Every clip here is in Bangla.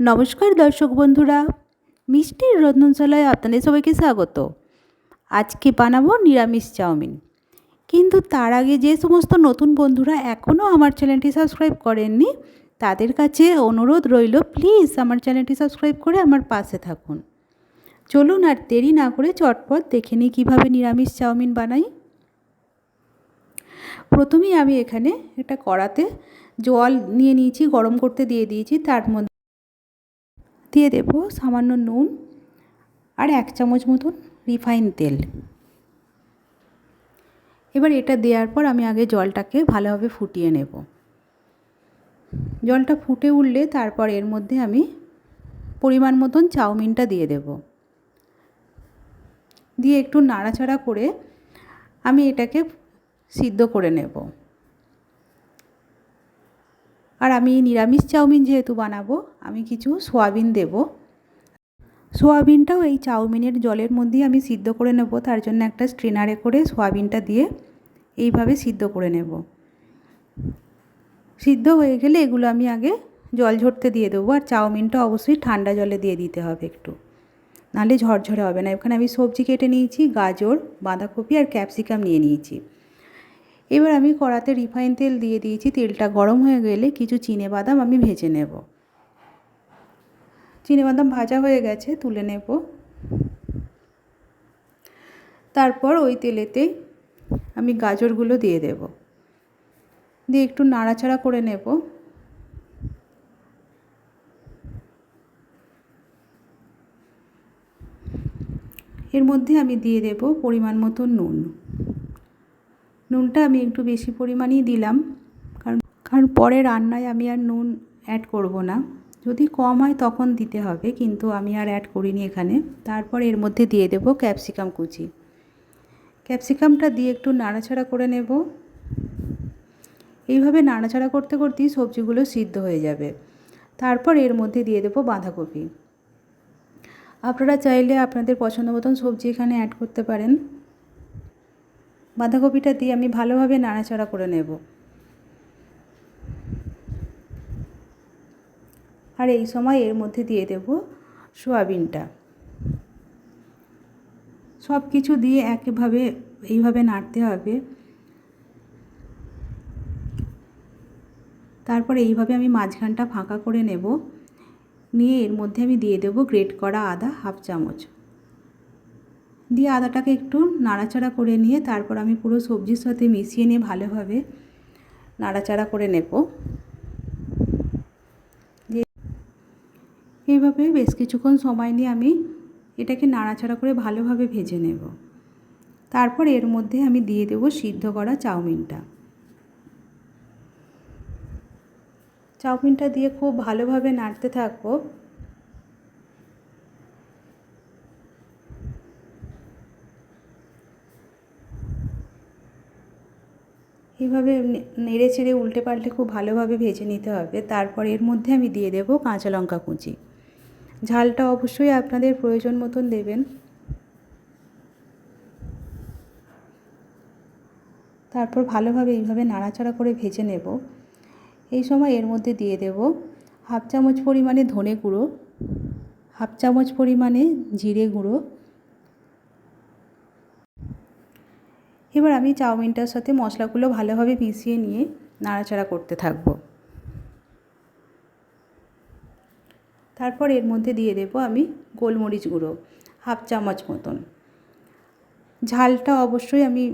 নমস্কার দর্শক বন্ধুরা মিষ্টির রন্ধনশালায় আপনাদের সবাইকে স্বাগত। আজকে বানাবো নিরামিষ চাউমিন। কিন্তু তার আগে যে সমস্ত নতুন বন্ধুরা এখনও আমার চ্যানেলটি সাবস্ক্রাইব করেননি, তাদের কাছে অনুরোধ রইল, প্লিজ আমার চ্যানেলটি সাবস্ক্রাইব করে আমার পাশে থাকুন। চলুন আর দেরি না করে চটপট দেখে নিই কীভাবে নিরামিষ চাউমিন বানাই। প্রথমেই আমি এখানে একটা কড়াতে জল নিয়ে নিয়েছি, গরম করতে দিয়ে দিয়েছি, তার মধ্যে দিয়ে দেব সামান্য নুন আর এক চামচ মতন রিফাইন তেল। এবার এটা দেওয়ার পর আমি আগে জলটাকে ভালোভাবে ফুটিয়ে নেব। জলটা ফুটে উঠলে তারপর এর মধ্যে আমি পরিমাণ মতন চাউমিনটা দিয়ে দেব। দিয়ে একটু নাড়াচাড়া করে আমি এটাকে সিদ্ধ করে নেব। আর আমি নিরামিষ চাউমিন যেহেতু বানাবো, আমি কিছু সোয়াবিন দেব। সোয়াবিনটাও এই চাউমিনের জলের মধ্যেই আমি সিদ্ধ করে নেব, তার জন্য একটা স্ট্রেনারে করে সোয়াবিনটা দিয়ে এইভাবে সিদ্ধ করে নেব। সিদ্ধ হয়ে গেলে এগুলো আমি আগে জল ঝরতে দিয়ে দেবো, আর চাউমিনটা অবশ্যই ঠান্ডা জলে দিয়ে দিতে হবে একটু। নাহলে ঝরঝরে হবে না। এখানে আমি সবজি কেটে নিয়েছি, গাজর, বাঁধাকপি আর ক্যাপসিকাম নিয়ে নিয়েছি। এবার আমি কড়াতে রিফাইন তেল দিয়ে দিয়েছি, তেলটা গরম হয়ে গেলে কিছু চিনে বাদাম আমি ভেজে নেব। বাদাম ভাজা হয়ে গেছে, তুলে নেব। তারপর ওই তেলেতে আমি গাজরগুলো দিয়ে দেব। দিয়ে একটু নাড়াচাড়া করে নেব। এর মধ্যে আমি দিয়ে দেব পরিমাণ মতো নুন। নুনটা আমি একটু বেশি পরিমাণেই দিলাম। কারণ কারণ পরে রান্নায় আমি আর নুন অ্যাড করব না। যদি কম হয় তখন দিতে হবে, কিন্তু আমি আর অ্যাড করিনি এখানে। তারপর এর মধ্যে দিয়ে দেব ক্যাপসিকাম কুচি। ক্যাপসিকামটা দিয়ে একটু নাড়াচাড়া করে নেব। এইভাবে নাড়াচাড়া করতে করতেই সবজিগুলো সিদ্ধ হয়ে যাবে। তারপর এর মধ্যে দিয়ে দেবো বাঁধাকপি। আপনারা চাইলে আপনাদের পছন্দ মতন সবজি এখানে অ্যাড করতে পারেন। বাঁধাকপিটা দিয়ে আমি ভালোভাবে নাড়াচাড়া করে নেব। আর এই সময় এর মধ্যে দিয়ে দেব সোয়াবিনটা। সব কিছু দিয়ে একইভাবে, এইভাবে নাড়তে হবে। তারপরে এইভাবে আমি মাঝখানটা ফাঁকা করে নেব। নিয়ে এর মধ্যে আমি দিয়ে দেবো গ্রেট করা আদা হাফ চামচ। দিয়ে আদাটাকে একটু নাড়াচাড়া করে নিয়ে তারপর আমি পুরো সবজির সাথে মিশিয়ে নিয়ে ভালোভাবে নাড়াচাড়া করে নেব। এইভাবে বেশ কিছুক্ষণ সময় নিয়ে আমি এটাকে নাড়াচাড়া করে ভালোভাবে ভেজে নেব। তারপর এর মধ্যে আমি দিয়ে দেব সিদ্ধ করা চাউমিনটা। চাউমিনটা দিয়ে খুব ভালোভাবে নাড়তে থাকব। এইভাবে নেড়ে চেড়ে উল্টে পাল্টে খুব ভালোভাবে ভেজে নিতে হবে। তারপর এর মধ্যে আমি দিয়ে দেবো কাঁচা লঙ্কা কুচি। ঝালটা অবশ্যই আপনাদের প্রয়োজন মতন দেবেন। তারপর ভালোভাবে এইভাবে নাড়াচাড়া করে ভেজে নেব। এই সময় এর মধ্যে দিয়ে দেব হাফ চামচ পরিমাণে ধনে গুঁড়ো, হাফ চামচ পরিমাণে জিরে গুঁড়ো এবার আমি চাউমিনটার সাথে মশলাগুলো ভালোভাবে মিশিয়ে নিয়ে নাড়াচাড়া করতে থাকব। তারপর এর মধ্যে দিয়ে দেব আমি গোলমরিচ গুঁড়ো, হাফ চামচ মতন। ঝালটা অবশ্যই আমি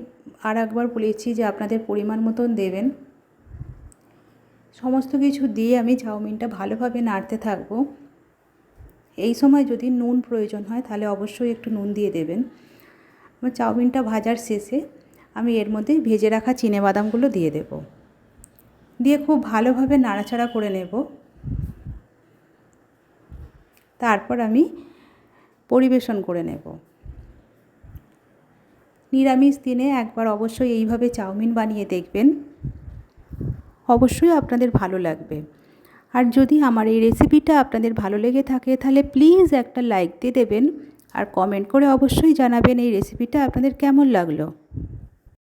আর একবার বলেছি যে আপনাদের পরিমাণ মতন দেবেন। সমস্ত কিছু দিয়ে আমি চাউমিনটা ভালোভাবে নাড়তে থাকব। এই সময় যদি নুন প্রয়োজন হয় তাহলে অবশ্যই একটু নুন দিয়ে দেবেন। আমার চাউমিনটা ভাজার শেষে আমি এর মধ্যে ভেজে রাখা বাদামগুলো দিয়ে দেব। দিয়ে খুব ভালোভাবে নাড়াচাড়া করে নেব। তারপর আমি পরিবেশন করে নেব। নিরামিষ দিনে একবার অবশ্যই এইভাবে চাউমিন বানিয়ে দেখবেন। অবশ্যই আপনাদের ভালো লাগবে। আর যদি আমার এই রেসিপিটা আপনাদের ভালো লেগে থাকে, তাহলে প্লিজ একটা লাইক দিয়ে দেবেন। আর কমেন্ট করে অবশ্যই জানাবেন এই রেসিপিটা আপনাদের কেমন লাগল।